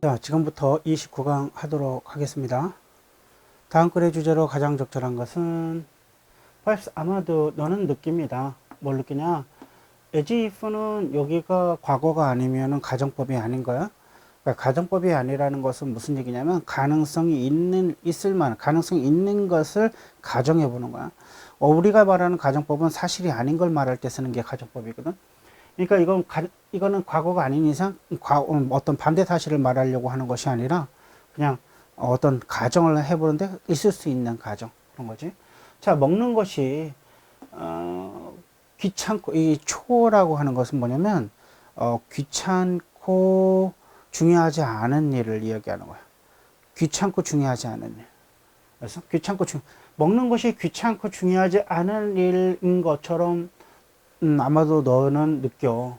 자, 지금부터 29강 하도록 하겠습니다. 다음 글의 주제로 가장 적절한 것은 perhaps 아마도 너는 느낍니다. 뭘 느끼냐? as if는 여기가 과거가 아니면은 가정법이 아닌 거야. 그러니까 가정법이 아니라는 것은 무슨 얘기냐면 가능성이 있는 있을 만한 가능성이 있는 것을 가정해 보는 거야. 어, 우리가 말하는 가정법은 사실이 아닌 걸 말할 때 쓰는 게 가정법이거든. 그러니까 이건 가, 이거는 과거가 아닌 이상 과, 어떤 반대 사실을 말하려고 하는 것이 아니라 그냥 어떤 가정을 해보는데 있을 수 있는 가정 그런 거지. 자 먹는 것이 어, 귀찮고 이 초라고 하는 것은 뭐냐면 어, 귀찮고 중요하지 않은 일을 이야기하는 거야. 귀찮고 중요하지 않은 일. 그래서 귀찮고 중 먹는 것이 귀찮고 중요하지 않은 일인 것처럼 음, 아마도 너는 느껴.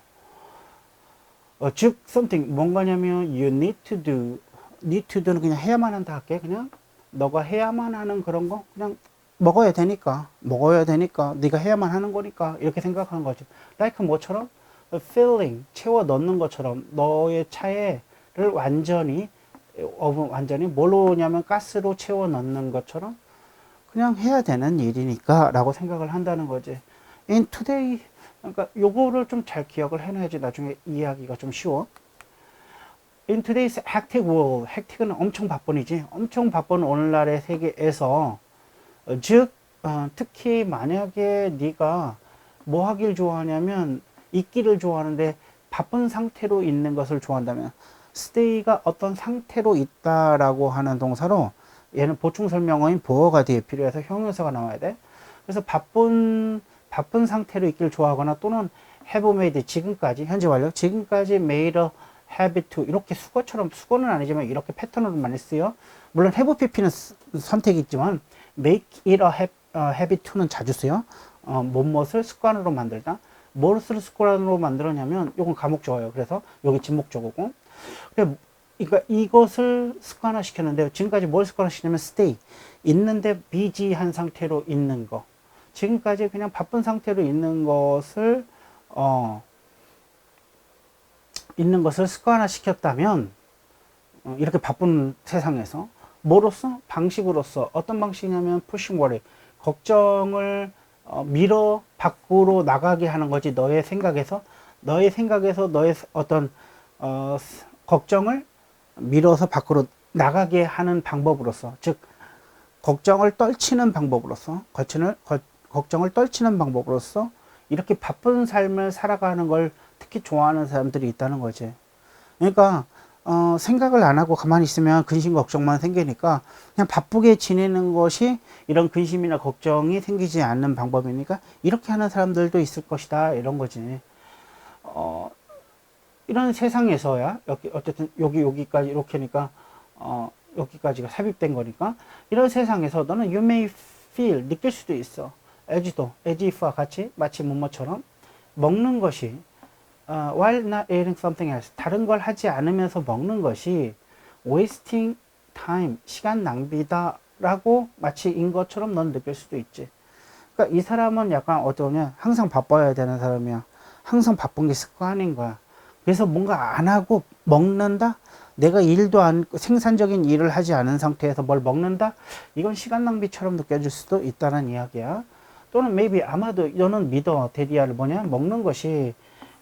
어, 즉, something, 뭔가냐면, you need to do. need to do는 그냥 해야만 한다 할게. 그냥, 너가 해야만 하는 그런 거, 그냥 먹어야 되니까. 먹어야 되니까. 네가 해야만 하는 거니까. 이렇게 생각하는 거죠. like 뭐처럼? filling, 채워 넣는 것처럼, 너의 차에를 완전히, 어, 완전히 뭘로 냐면 가스로 채워 넣는 것처럼, 그냥 해야 되는 일이니까 라고 생각을 한다는 거지. in today 그러니까 요거를 좀 잘 기억을 해놔야지 나중에 이해하기가 좀 쉬워. in today's hectic world, hectic은 엄청 바쁜이지. 엄청 바쁜 오늘날의 세계에서 어, 즉 어, 특히 만약에 네가 뭐 하길 좋아하냐면 있기를 좋아하는데 바쁜 상태로 있는 것을 좋아한다면 stay가 어떤 상태로 있다라고 하는 동사로 얘는 보충 설명어인 보어가 뒤에 필요해서 형용사가 나와야 돼. 그래서 바쁜 바쁜 상태로 있기를 좋아하거나 또는 have made 지금까지 현재 완료 지금까지 made a habit to 이렇게 수거처럼 수거는 아니지만 이렇게 패턴으로 많이 쓰여. 물론 have pp는 선택이 있지만 make it a habit to는 자주 쓰여. 어, 뭐뭇을 습관으로 만들다. 무엇을 습관으로 만들었냐면 이건 감옥적어예요. 그래서 여기 진목 적어고. 그러니까 이것을 습관화 시켰는데 지금까지 뭘 습관화 시켰냐면 stay 있는데 비지한 상태로 있는 거 지금까지 그냥 바쁜 상태로 있는 것을 어, 있는 것을 습관화 시켰다면 어, 이렇게 바쁜 세상에서 뭐로서? 방식으로서. 어떤 방식이냐면 worry. 걱정을 어, 밀어 밖으로 나가게 하는 거지. 너의 생각에서. 너의 생각에서 너의 어떤 어, 걱정을 밀어서 밖으로 나가게 하는 방법으로서. 즉 걱정을 떨치는 방법으로서. 거친을 거, 걱정을 떨치는 방법으로서 이렇게 바쁜 삶을 살아가는 걸 특히 좋아하는 사람들이 있다는 거지. 그러니까 어, 생각을 안 하고 가만히 있으면 근심 걱정만 생기니까 그냥 바쁘게 지내는 것이 이런 근심이나 걱정이 생기지 않는 방법이니까 이렇게 하는 사람들도 있을 것이다 이런 거지. 어, 이런 세상에서야 여기 어쨌든 여기 여기까지 이렇게니까 어, 여기까지가 삽입된 거니까 이런 세상에서 너는 you may feel 느낄 수도 있어. As도 as if와 같이 마치 뭐뭐처럼 먹는 것이 uh, while not eating something else 다른 걸 하지 않으면서 먹는 것이 wasting time 시간 낭비다 라고 마치 인 것처럼 넌 느낄 수도 있지. 그러니까 이 사람은 약간 어떠냐 항상 바빠야 되는 사람이야. 항상 바쁜 게 습관인 거야. 그래서 뭔가 안 하고 먹는다? 내가 일도 안, 생산적인 일을 하지 않은 상태에서 뭘 먹는다? 이건 시간 낭비처럼 느껴질 수도 있다는 이야기야. 또는 maybe 아마도 너는 믿어 데디아를 뭐냐 먹는 것이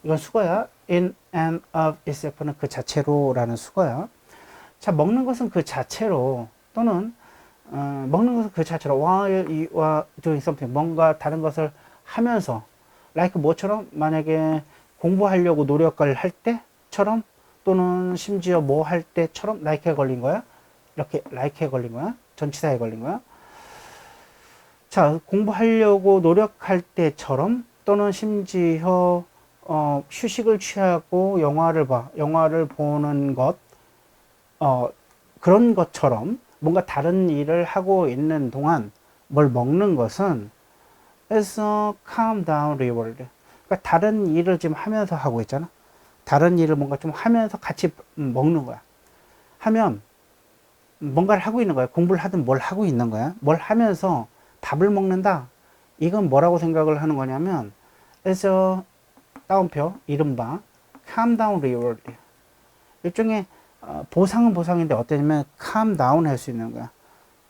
이건 수거야. in and of itself는 그 자체로 라는 수거야. 자 먹는 것은 그 자체로 또는 어, 먹는 것은 그 자체로 while you are doing something. 뭔가 다른 것을 하면서 like 뭐처럼 만약에 공부하려고 노력을 할 때처럼 또는 심지어 뭐 할 때처럼 like에 걸린 거야? 이렇게 like에 걸린 거야? 전치사에 걸린 거야 자, 공부하려고 노력할 때처럼 또는 심지어 어, 휴식을 취하고 영화를 봐, 영화를 보는 것, 어, 그런 것처럼 뭔가 다른 일을 하고 있는 동안 뭘 먹는 것은 is a calm down reward. 그러니까 다른 일을 지금 하면서 하고 있잖아. 다른 일을 뭔가 좀 하면서 같이 먹는 거야. 하면 뭔가를 하고 있는 거야. 공부를 하든 뭘 하고 있는 거야. 뭘 하면서 밥을 먹는다. 이건 뭐라고 생각을 하는 거냐면 a 따옴표 이른바 calm down reward 일종의 어, 보상은 보상인데 어떠냐면 calm down 할 수 있는 거야.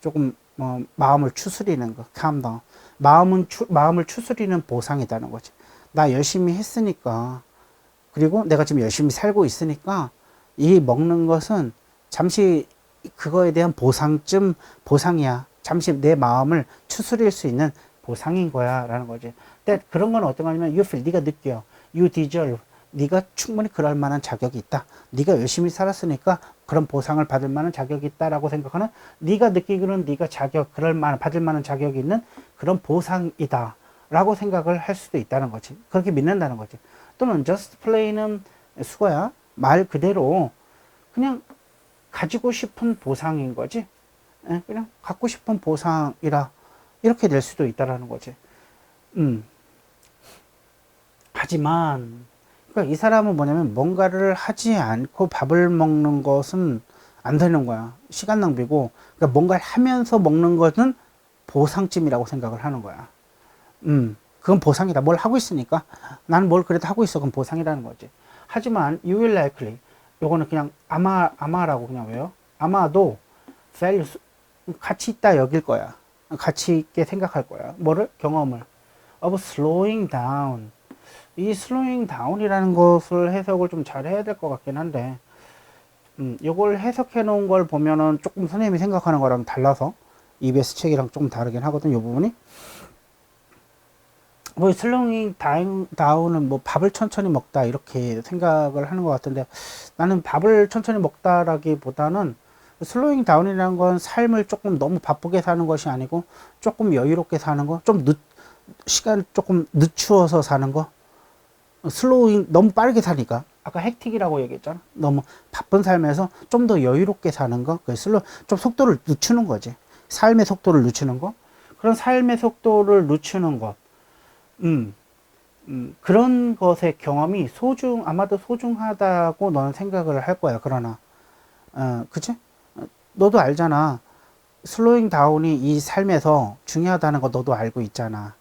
조금 뭐 마음을 추스리는 거, calm down. 마음은 추, 마음을 추스리는 보상이다는 거지. 나 열심히 했으니까 그리고 내가 지금 열심히 살고 있으니까 이 먹는 것은 잠시 그거에 대한 보상쯤 보상이야. 잠시 내 마음을 추스릴 수 있는 보상인 거야라는 거지. 근데 그런 건 어떤 거냐면 you feel 네가 느껴. you deserve. 네가 충분히 그럴 만한 자격이 있다. 네가 열심히 살았으니까 그런 보상을 받을 만한 자격이 있다라고 생각하는 네가 느끼기로는 네가 자격 그럴 만 받을 만한 자격이 있는 그런 보상이다라고 생각을 할 수도 있다는 거지. 그렇게 믿는다는 거지. 또는 just play는 수거야. 말 그대로 그냥 가지고 싶은 보상인 거지. 예, 그냥 갖고 싶은 보상이라 이렇게 될 수도 있다라는 거지. 음. 하지만 그러니까 이 사람은 뭐냐면 뭔가를 하지 않고 밥을 먹는 것은 안 되는 거야. 시간 낭비고 그러니까 뭔가를 하면서 먹는 것은 보상쯤이라고 생각을 하는 거야. 음. 그건 보상이다. 뭘 하고 있으니까 나는 뭘 그래도 하고 있어. 그건 보상이라는 거지. 하지만 you will likely 요거는 그냥 아마 아마라고 그냥 왜요? 아마도 value 가치 있다 여길 거야. 가치 있게 생각할 거야. 뭐를? 경험을. of slowing down. 이 slowing down이라는 것을 해석을 좀 잘 해야 될 것 같긴 한데, 음, 요걸 해석해 놓은 걸 보면은 조금 선생님이 생각하는 거랑 달라서, EBS 책이랑 조금 다르긴 하거든, 요 부분이. 뭐, 슬롱잉 다운은 뭐 밥을 천천히 먹다, 이렇게 생각을 하는 것 같은데, 나는 밥을 천천히 먹다라기 보다는, 슬로잉 다운이라는 건 삶을 조금 너무 바쁘게 사는 것이 아니고 조금 여유롭게 사는 거, 좀 늦, 시간 조금 늦추어서 사는 거. 슬로잉 너무 빠르게 사니까 아까 헥틱이라고 얘기했잖아. 너무 바쁜 삶에서 좀 더 여유롭게 사는 거. 그 슬로 좀 속도를 늦추는 거지. 삶의 속도를 늦추는 거. 그런 삶의 속도를 늦추는 것. 음. 음, 그런 것의 경험이 소중, 아마도 소중하다고 너는 생각을 할 거야. 그러나, 어, 그치? 너도 알잖아. 슬로잉 다운이 이 삶에서 중요하다는 거 너도 알고 있잖아.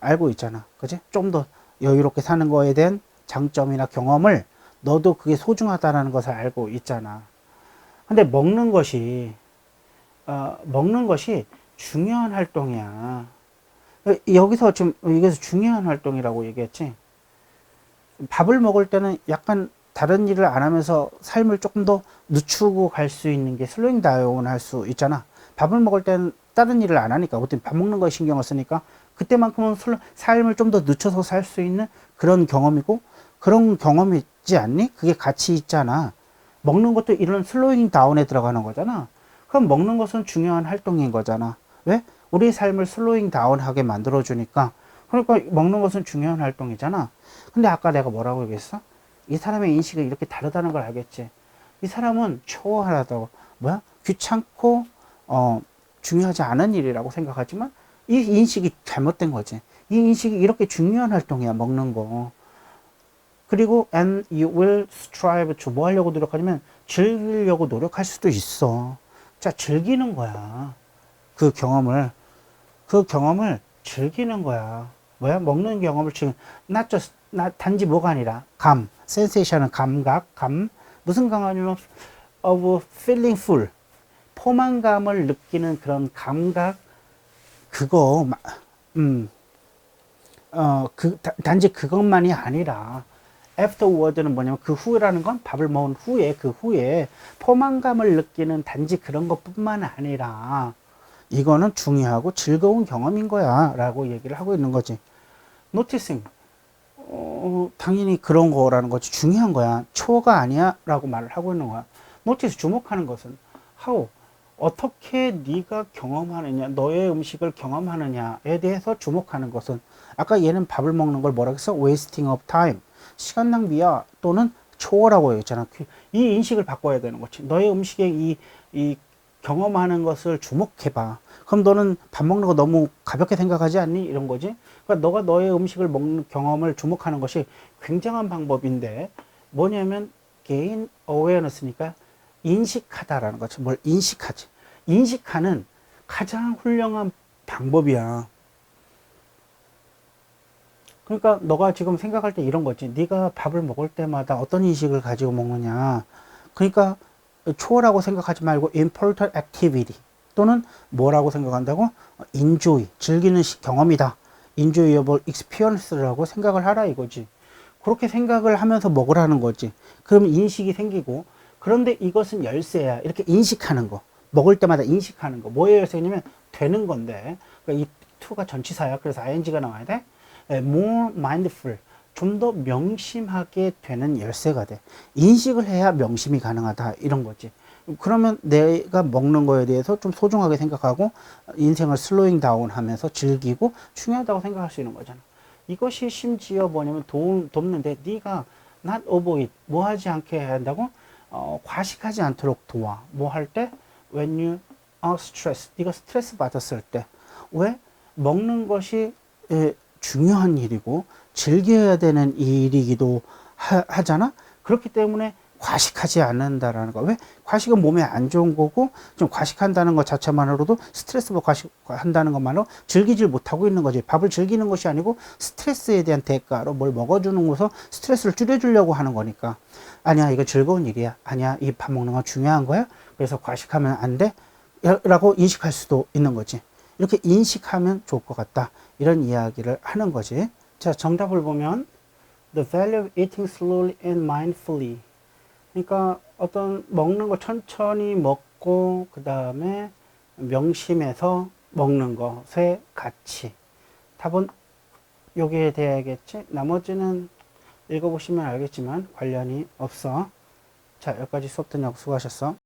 알고 있잖아. 그지? 좀 더 여유롭게 사는 거에 대한 장점이나 경험을 너도 그게 소중하다는 것을 알고 있잖아. 근데 먹는 것이, 어, 먹는 것이 중요한 활동이야. 여기서 지금, 여기서 중요한 활동이라고 얘기했지. 밥을 먹을 때는 약간 다른 일을 안 하면서 삶을 조금 더 늦추고 갈 수 있는 게 슬로잉 다운 할수 있잖아. 밥을 먹을 때는 다른 일을 안 하니까, 어떤 밥 먹는 거에 신경을 쓰니까, 그때만큼은 슬로, 삶을 좀 더 늦춰서 살 수 있는 그런 경험이고, 그런 경험이 있지 않니? 그게 같이 있잖아. 먹는 것도 이런 슬로잉 다운에 들어가는 거잖아. 그럼 먹는 것은 중요한 활동인 거잖아. 왜? 우리 삶을 슬로잉 다운하게 만들어주니까. 그러니까 먹는 것은 중요한 활동이잖아. 근데 아까 내가 뭐라고 얘기했어? 이 사람의 인식이 이렇게 다르다는 걸 알겠지. 이 사람은 초월하다고 뭐야 귀찮고 어 중요하지 않은 일이라고 생각하지만 이 인식이 잘못된 거지. 이 인식이 이렇게 중요한 활동이야 먹는 거. 그리고 and you will strive to 뭐 하려고 노력하냐면 즐기려고 노력할 수도 있어. 자 즐기는 거야. 그 경험을 그 경험을 즐기는 거야. 뭐야 먹는 경험을 지금 not just 나 단지 뭐가 아니라 감, 센세이션은 감각, 감 무슨 감각이냐면 of feeling full 포만감을 느끼는 그런 감각 그거 음 어 그 단지 그것만이 아니라 afterward는 뭐냐면 그 후라는 건 밥을 먹은 후에 그 후에 포만감을 느끼는 단지 그런 것뿐만 아니라 이거는 중요하고 즐거운 경험인 거야 라고 얘기를 하고 있는 거지. Noticing 어, 당연히 그런 거라는 거지 중요한 거야. 초가 아니야 라고 말을 하고 있는 거야. 노티스 주목하는 것은 how 어떻게 네가 경험하느냐 너의 음식을 경험하느냐에 대해서 주목하는 것은 아까 얘는 밥을 먹는 걸 뭐라고 했어? Wasting of time. 시간 낭비야 또는 초월하고 했잖아. 이 인식을 바꿔야 되는 거지. 너의 음식에 이, 이 경험하는 것을 주목해봐 그럼 너는 밥 먹는 거 너무 가볍게 생각하지 않니 이런 거지 그러니까 너가 너의 음식을 먹는 경험을 주목하는 것이 굉장한 방법인데 뭐냐면 개인 awareness니까 인식하다라는 거죠. 뭘 인식하지. 인식하는 가장 훌륭한 방법이야. 그러니까 너가 지금 생각할 때 이런 거지. 네가 밥을 먹을 때마다 어떤 인식을 가지고 먹느냐. 그러니까 초라고 생각하지 말고 important activity 또는 뭐라고 생각한다고? 어, enjoy, 즐기는 시- 경험이다. enjoyable experience라고 생각을 하라 이거지. 그렇게 생각을 하면서 먹으라는 거지. 그럼 인식이 생기고 그런데 이것은 열쇠야. 이렇게 인식하는 거. 먹을 때마다 인식하는 거. 뭐의 열쇠냐면 되는 건데. 그러니까 이 to가 전치사야. 그래서 ing가 나와야 돼. 예, more mindful. 좀 더 명심하게 되는 열쇠가 돼. 인식을 해야 명심이 가능하다. 이런 거지. 그러면 내가 먹는 거에 대해서 좀 소중하게 생각하고 인생을 슬로잉 다운 하면서 즐기고 중요하다고 생각할 수 있는 거잖아. 이것이 심지어 뭐냐면 도, 돕는데 네가 not avoid 뭐 하지 않게 해야 한다고 어, 과식하지 않도록 도와 뭐 할 때 when you are stressed 네가 스트레스 받았을 때 왜 먹는 것이 에, 중요한 일이고 즐겨야 되는 일이기도 하, 하잖아 그렇기 때문에 과식하지 않는다라는 거. 왜? 과식은 몸에 안 좋은 거고, 좀 과식한다는 것 자체만으로도 스트레스 과식한다는 것만으로 즐기질 못하고 있는 거지. 밥을 즐기는 것이 아니고 스트레스에 대한 대가로 뭘 먹어주는 것서 스트레스를 줄여주려고 하는 거니까. 아니야, 이거 즐거운 일이야. 아니야, 이 밥 먹는 건 중요한 거야. 그래서 과식하면 안 돼. 라고 인식할 수도 있는 거지. 이렇게 인식하면 좋을 것 같다. 이런 이야기를 하는 거지. 자, 정답을 보면, The value of eating slowly and mindfully. 그러니까 어떤 먹는 거 천천히 먹고 그 다음에 명심해서 먹는 것의 가치. 답은 여기에 대야겠지. 나머지는 읽어보시면 알겠지만 관련이 없어. 자, 여기까지 수업 듣냐고 수고하셨어.